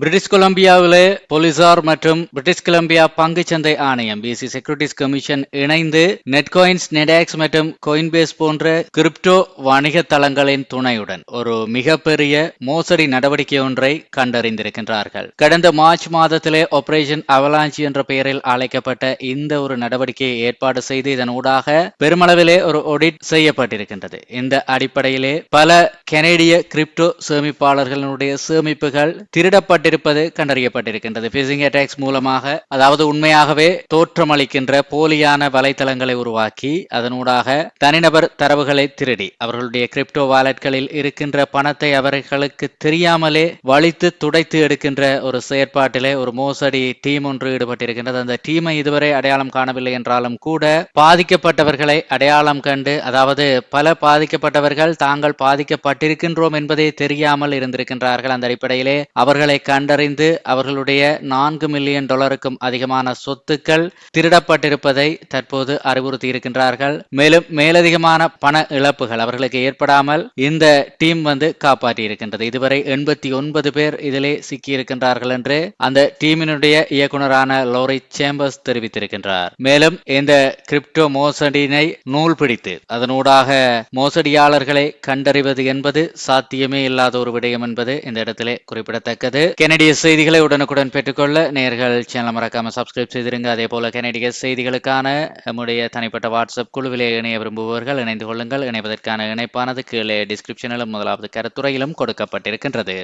British கொலம்பியாவிலே போலீசார் மற்றும் British Columbia பங்குச்சந்தை ஆணையம் பிசி செக்யூரிட்டிஸ் கமிஷன் இணைந்து நெட்காயின்ஸ் நெடாக்ஸ் மற்றும் கோயின்பேஸ் போன்ற கிரிப்டோ வணிக தளங்களின் துணையுடன் ஒரு மிகப்பெரிய மோசடி நடவடிக்கை ஒன்றை கண்டறிந்திருக்கின்றார்கள். கடந்த மார்ச் மாதத்திலே ஆபரேஷன் அவலாஞ்சி என்ற பெயரில் அழைக்கப்பட்ட இந்த ஒரு நடவடிக்கையை ஏற்பாடு செய்து இதன் ஊடாக பெருமளவிலே ஒரு ஒடிட் செய்யப்பட்டிருக்கின்றது. இந்த அடிப்படையிலே பல கெனடிய கிரிப்டோ சேமிப்பாளர்களுடைய சேமிப்புகள் திருடப்பட்ட திருடப்பட்டிருப்பது கண்டறியப்பட்டிருக்கின்றது. பிசிங் அட்டாக்ஸ் மூலமாக அதாவது உண்மையாகவே தோற்றமளிக்கின்ற போலியான வலைத்தளங்களை உருவாக்கி அதனூடாக தனிநபர் தரவுகளை திருடி அவர்களுடைய கிரிப்டோ வாலெட்களில் இருக்கின்ற பணத்தை அவர்களுக்கு தெரியாமலே வலித்து துடைத்து எடுக்கின்ற ஒரு செயற்பாட்டிலே ஒரு மோசடி டீம் ஒன்று ஈடுபட்டிருக்கின்றது. அந்த டீமை இதுவரை அடையாளம் காணவில்லை என்றாலும் கூட பாதிக்கப்பட்டவர்களை அடையாளம் கண்டு அதாவது பல பாதிக்கப்பட்டவர்கள் தாங்கள் பாதிக்கப்பட்டிருக்கின்றோம் என்பதே தெரியாமல் இருந்திருக்கின்றார்கள். அந்த அடிப்படையிலே அவர்களை கண்டறிந்து அவர்களுடைய நான்கு மில்லியன் டாலருக்கும் அதிகமான சொத்துக்கள் திருடப்பட்டிருப்பதை தற்போது அறிவுறுத்தி இருக்கின்றார்கள் மேலும் மேலதிகமான பண இழப்புகள் அவர்களுக்கு ஏற்படாமல் இந்த டீம் வந்து காப்பாற்றி இருக்கின்றது இதுவரை எண்பத்தி ஒன்பது பேர் இதிலே சிக்கியிருக்கின்றார்கள் என்று அந்த டீமினுடைய இயக்குனரான லோரி சேம்பர்ஸ் தெரிவித்திருக்கின்றார். மேலும் இந்த கிரிப்டோ மோசடியினை நூல் பிடித்து அதனூடாக மோசடியாளர்களை கண்டறிவது என்பது சாத்தியமே இல்லாத ஒரு விடயம் என்பது இந்த இடத்திலே குறிப்பிடத்தக்கது. கெனடிய செய்திகளை உடனுக்குடன் பெற்றுக்கொள்ள நேர்கள் சேனல் மறக்காம சப்ஸ்கிரைப் செய்திருங்க. அதே போல கெனடிய செய்திகளுக்கான நம்முடைய தனிப்பட்ட வாட்ஸ்அப் குழுவிலே இணைய விரும்புபவர்கள் இணைந்து கொள்ளுங்கள். இணைவதற்கான இணைப்பானது கீழே டிஸ்கிரிப்ஷனிலும் முதலாவது கருத்துறையிலும் கொடுக்கப்பட்டிருக்கின்றது.